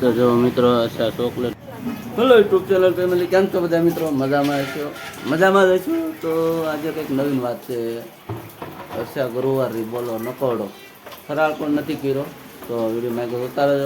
તો જો મિત્રો, અચ્છા chocolate hello YouTube channel family કેમ છો બધા મિત્રો? મજામાં હશો? મજામાં જ હશો? તો આજે કંઈક નવીન વાત છે. અચ્છા ગુરુવારની બોલો, નકોડો. ફરાળ પણ નથી કર્યો. તો વીડિયો મેં છો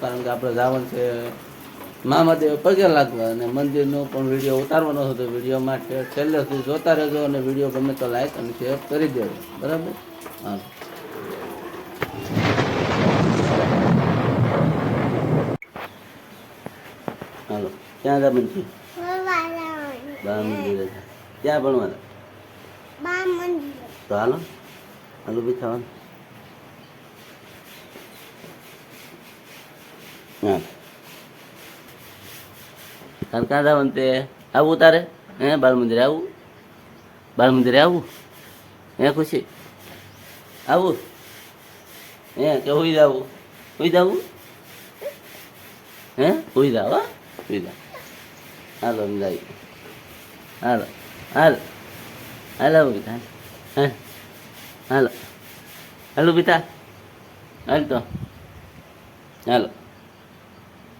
કારણ કે આપણે જવાનું છે મામાદેવ પગે લાગવા અને મંદિરનો પણ વીડિયો ઉતારવાનો હતો. વિડીયોમાં છેલ્લે સુધી જોતા રહેજો અને વીડિયો ગમે તો લાઈક અને શેર કરી દેજો. બરાબર? હા હાલો ક્યાં હતા બનશી બા મંદિરે ક્યાં ભણવાના? તો હાલો હાલો બી થવાનું હા. તાર ક્યાં જવાનું તે? આવું તારે? હે બાળ મંદિરે આવું? બાળ મંદિરે આવું? હે ખુશી? આવું? હે કે હોઈ જાવું? હોઈ જાવું? હે હોઈ જાવ હોઈ જાવ. હાલો જાય હાલો, હાલ. હાલો બીતા હે? હાલો. હાલો બીતા હાલ તો. હાલો.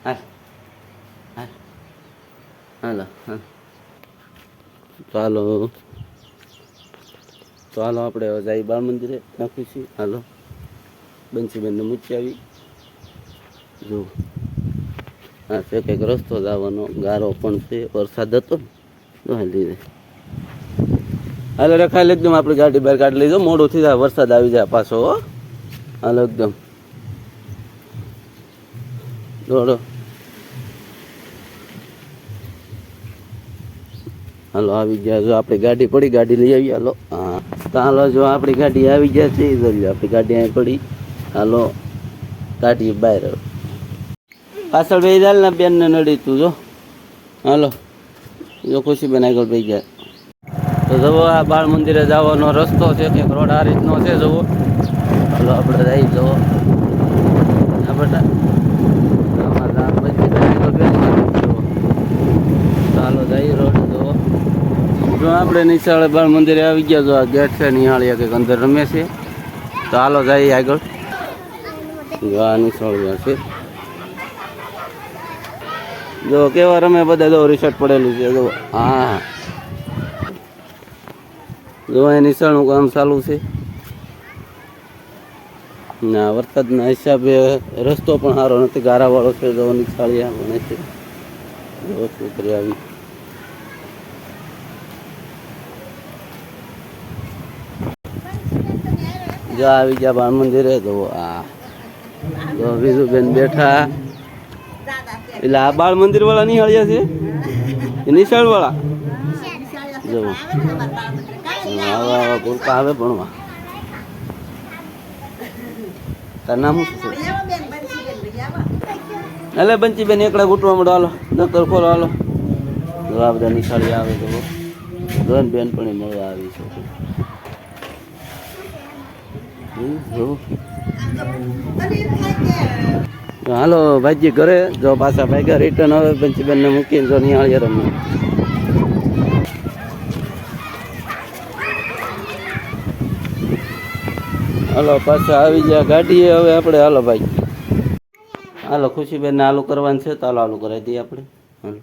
હાલ. હાલ. હાલો ચાલો. તો હાલો આપણે જાય બાળ મંદિરે. નાખી છીએ. હાલો. બંસીબેનને મૂકી આવી. જો હા છે કંઈક રસ્તો જવાનો, ગારો પણ છે, વરસાદ હતો ને, તો હાલી, રખાયેલ એકદમ આપણી ગાડી બહાર કાઢી લીધો મોડું થઈ જાય વરસાદ આવી જાય પાછો હાલો, એકદમ. દોડો. હાલો, આવી ગયા જો, આપણી ગાડી પડી, ગાડી લઈ આવી, હાલો. હા, તો હાલો, જો, આપણી ગાડી આવી ગયા છે આપણી ગાડી અહીં પડી. હાલો, કાઢીએ બહાર પાછળ બે બેન ને બેનને નડી તું જો. હાલો. જો ખુશીબેન આગળ ભાઈ ગયા. તો જવો આ બાળ મંદિરે જવાનો રસ્તો છે, કે રોડ આ રીતનો છે જવો હાલો, આપણે જઈ બેન જુઓ. ચાલો જઈ રોડ જો આપણે નિશાળે બાળ મંદિરે આવી ગયા, જો આ ગેટ છે નિહાળીયા કંઈક અંદર રમે છે. તો હાલો, જઈએ આગળ. જો આ નિશાળ છે. જો કેવા રમે બધા જો રિસર્ટ પડેલું છે, જો. હા. જો અહીં નિશાળનું કામ ચાલુ છે. ના, વરસાદના હિસાબે રસ્તો પણ સારો નથી. ગારાવાળો છે, જો નિશાળિયા ભણે છે. જો છોકરી આવી. જો આવી ગયા બાળ મંદિરે, જો આ. જો વિજુબેન બેઠા. એટલે આ બાળ મંદિર વાળા નિહાળ્યા છે? એ નિશાળ વાળા જો આવા આવા આવે ભણવા તાર નામ શું છે? એટલે બંચી બેન એકડા ગૂંટવા મળો હાલો દફતર ખોલો, હાલો. આ બધા નિશાળી આવે તો ધન બેન પણ મળવા આવી છે. હાલો ભાઈજી ઘરે, જો પાછા ભાઈ રિટર્ન હવે પંચીબેન ને મૂકીને જો નિહાળીએ રમે હાલો, પાછા આવી ગયા ગાડીએ, હવે આપણે હાલો ભાઈ. હાલો ખુશીબેન ને આલુ કરવાનું છે, તો હાલો આલુ કરાવી દઈએ આપણે. હાલો.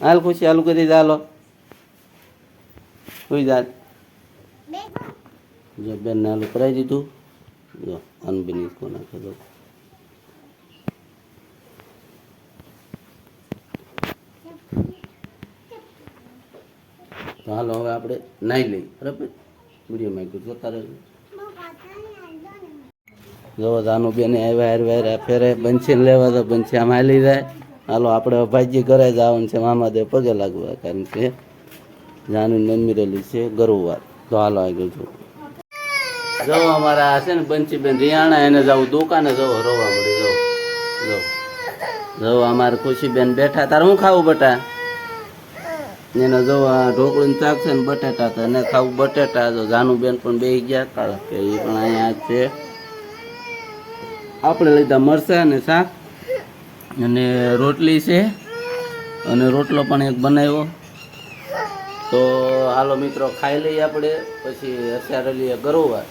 હાલ ખુશી આલુ કરી દે, હાલો. સુઈ જા. જો બેન ને આલુ કરાવી દીધું. જો અનબીની કોના નાખે દો તો હાલો હવે આપણે નાહી લઈ બરાબર? વિડીયોમાં એક જોતા રહેજો. જો દાનુ બેને આવ્યા હેર વેર ફેરે બંછીને લેવા તો બંછી આમ હાલી જાય. હાલો, આપણે હવે ઘરે જવાનું છે, મામાદેવ પગે લાગવા, કારણ કે જાનુ નમીરેલી રેલી છે ગરુવાર. તો હાલો આગળ જો. જો અમારા છે ને બંચીબેન રિયાણા, એને જવું દુકાને જવું રોવા મળી જવું જો. જો અમારે ખુશીબેન બેઠા, તારે શું ખાવું બટા? એને જો ઢોકળું શાક છે ને બટેટા હતા એને ખાવું બટેટા, જો જાનુબેન પણ બે ગયા હતા કે એ પણ અહીંયા છે. આપણે લીધા મરચા અને શાક અને રોટલી છે. અને રોટલો પણ એક બનાવ્યો. તો હાલો મિત્રો, ખાઈ લઈએ આપણે, પછી અત્યારે લઈએ ગરોવાર.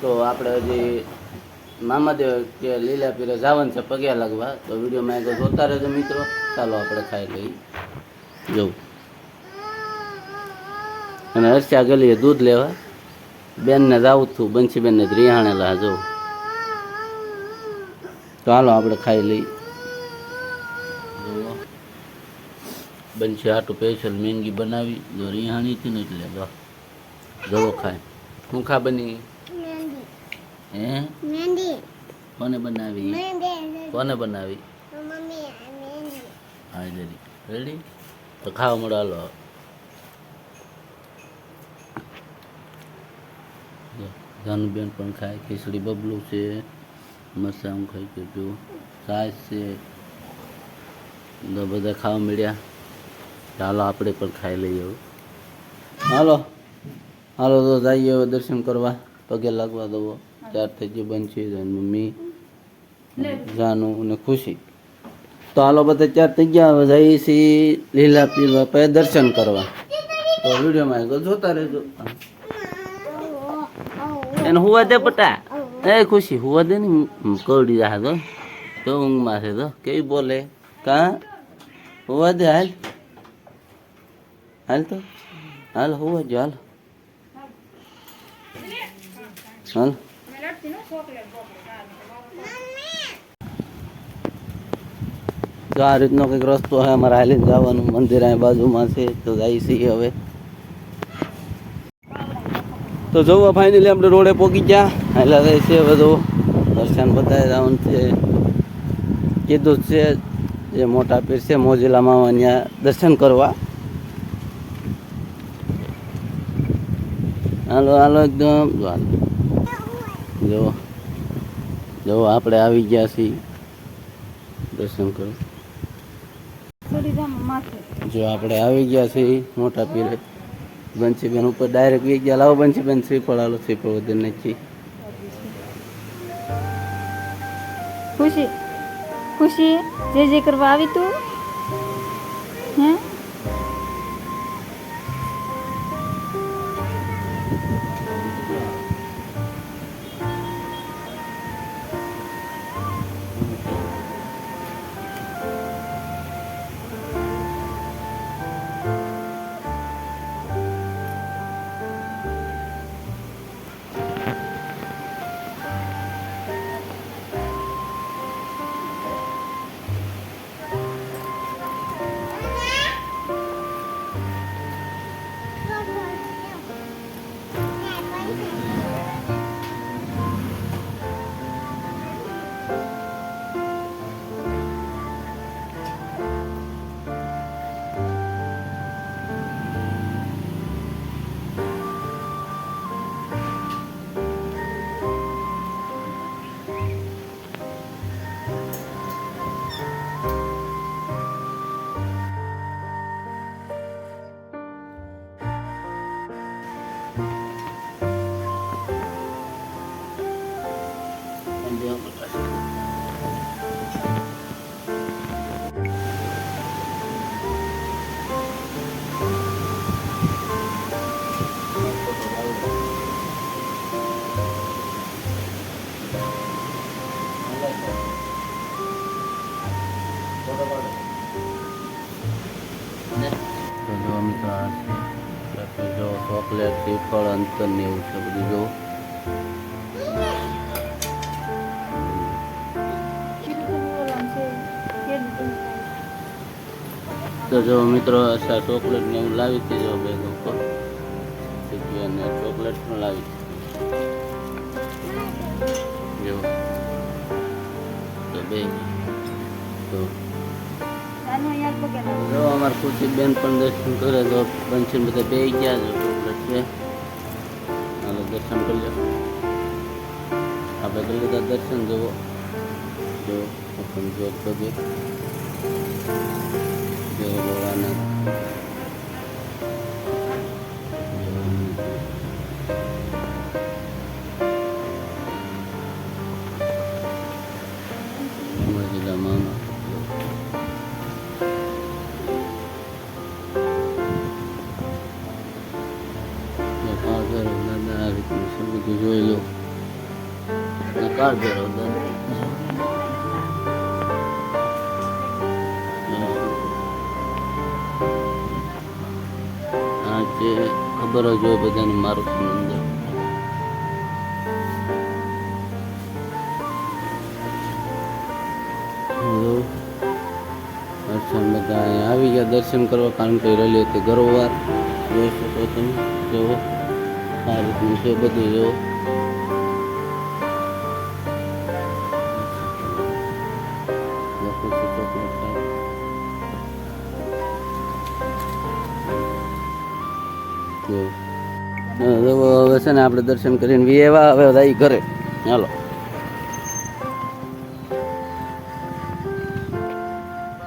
તો આપણે હજી મામાદેવ કે લીલા પીરે જાવન છે પગ્યા લાગવા. તો વિડીયોમાં આગળ જોતા રહેજો મિત્રો. ચાલો આપણે ખાઈ લઈ જવું. અને હર્ષ્યા ગલીએ દૂધ લેવા. બેનને જાવું છું બંસીબેનને જ રિહાણેલા જો તો હાલો આપણે ખાઈ લઈ જુઓ બંસી આટું સ્પેશિયલ મેંગી બનાવી જો રિહાણી હતી ને એટલે જો જવો ખાય. શું ખા બની? હે? કોને બનાવી? કોને બનાવી? હા રેડી તો ખાવા મળો હાલો. જો, જાનુબેન પણ ખાય ખીચડી બબલું છે મરચાં ખાઈ ગયું છાશ છે. બધા ખાવા મળ્યા. ચાલો આપણે પણ ખાઈ લઈએ હાલો. હાલો તો જઈએ હવે દર્શન કરવા. પગે લાગવા દવો ચાર થઈ ગયું બનશે મમ્મી જાનું અને ખુશી. તો હાલો બધા ચાર થઈ ગયા. હવે જઈએ છીએ લીલા પીલા દર્શન કરવા. તો વિડીયોમાં જોતા રહેજો. એને હુવા દે પટા. એ ખુશી, હુવા દે ને કવડી જા. તો તો ઊંઘમાં છે તો કેવી બોલે? કા? હુવા દે, હાલ. હાલ તો. હાલ, હુવા જો, હાલ. હાલ. તો આ રીતનો કંઈક રસ્તો છે, અમારે હાલીને જવાનું. મંદિર અહીં બાજુમાં છે, તો જાય છીએ હવે. તો જવું ફાઇનલી આપણે રોડે પહોંચી ગયા. એટલે રહે છે બધું. દર્શન બતાવી જવાનું છે. કીધું જ છે જે મોટા પીર છે મોજીલામાં ત્યાં દર્શન કરવા. હાલો હાલો એકદમ. જો જો આપણે આવી ગયા છીએ. દર્શન કરો જો આપણે આવી ગયા છીએ મોટા પીરે. બંસીબેન ઉપર ડાયરેક્ટ વી ગયા. લાવો બંસીબેન શ્રીફળ આલો શ્રીફળ વધુ નથી ખુશી ખુશી, જે જે કરવા આવી તું. ચોકલેટ શ્રીફળ અંતર ને એવું છે બધું, જો. તો જો મિત્રો અચ્છા ચોકલેટ ને હું લાવી હતી જો બેગ ઉપર અને ચોકલેટ પણ લાવી જો. તો બે. તો. જો અમાર ખુશી બેન પણ દર્શન કરે, તો બંસી બધા બે ગયા છે. છે હાલો દર્શન કરી લો. આપણે કરી લીધા દર્શન જુઓ. જો ઓપન જોત દાદા આ જે ખબર જ હોય બધાને મારું અંદર. દર્શન બધા આવી ગયા. દર્શન કરવા કારણ કે રહેલી હતી ગરોવાર. જોઈ શકો તમે. જુઓ. આ રીતનું છે બધું, જુઓ. છે ને આપણે દર્શન કરીને વી હવે બધા ઘરે. ચાલો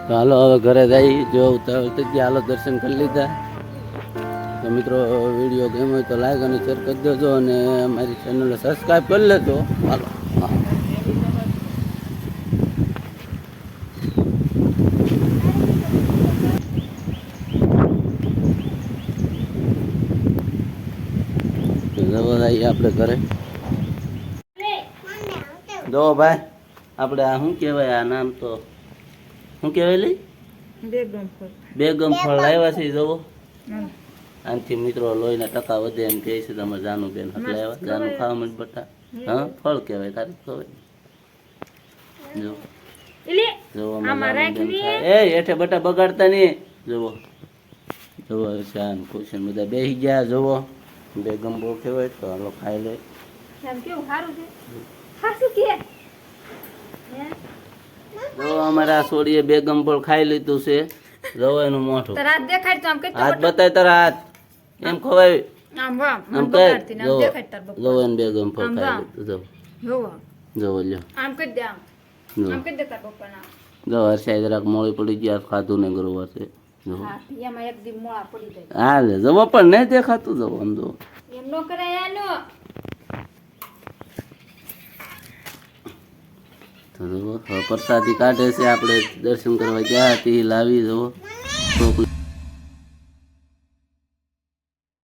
હાલો, હવે ઘરે જઈ જો ઉતાવળ ગયા, હાલો દર્શન કરી લીધા. તો મિત્રો, વીડિયો ગમ્યો હોય તો લાઈક અને શેર કરી દેજો અને અમારી ચેનલને સબસ્ક્રાઈબ કરી લેજો. હાલો હા તો જવા જઈએ આપણે ઘરે જો ભાઈ આપણે આ શું કહેવાય આ નામ તો શું કહેવાય લઈ બેગમ ફળ. લાવ્યા છે જવો. આનાથી મિત્રો લોહીના ટકા વધે એમ કહે છે તમારે જાનું બેન એટલે આવ્યા જાનું ખાવા માટે બટા. હા ફળ કહેવાય તારે ખવાય જો. જોવો. એ હેઠે બટા બગાડતા નહીં. જોવો. જોવો શાન ખુશ બધા બેસી ગયા જોવો. બેગમ બહુ કહેવાય તો હાલો ખાઈ લે. કેવું? સારું છે? સાચું કે? અમારા સોડીએ બેગમ પણ ખાઈ લીધું છે. જોવો એનું મોઢું. તારા હાથ દેખાડ તો આમ કઈ હાથ બતાય તારા હાથ. એમ ખવાય. આમ વાહ આમ દેખાડ તાર બેગમ પણ ખાઈ લીધું. જોવો જોવો જોવો લ્યો. આમ કરી દે આમ. જો. આમ કરી દે તાર પપ્પાના જો હર્ષાઈ જરાક મોડી પડી ગયા ખાધું ને ગરવા છે. જો હા. લે જવો પણ નહીં દેખાતું જવો આમ જો એમ નો કરાય આનો તો જુઓ પ્રસાદી કાઢે છે આપણે દર્શન કરવા ગયા હતી લાવી જવો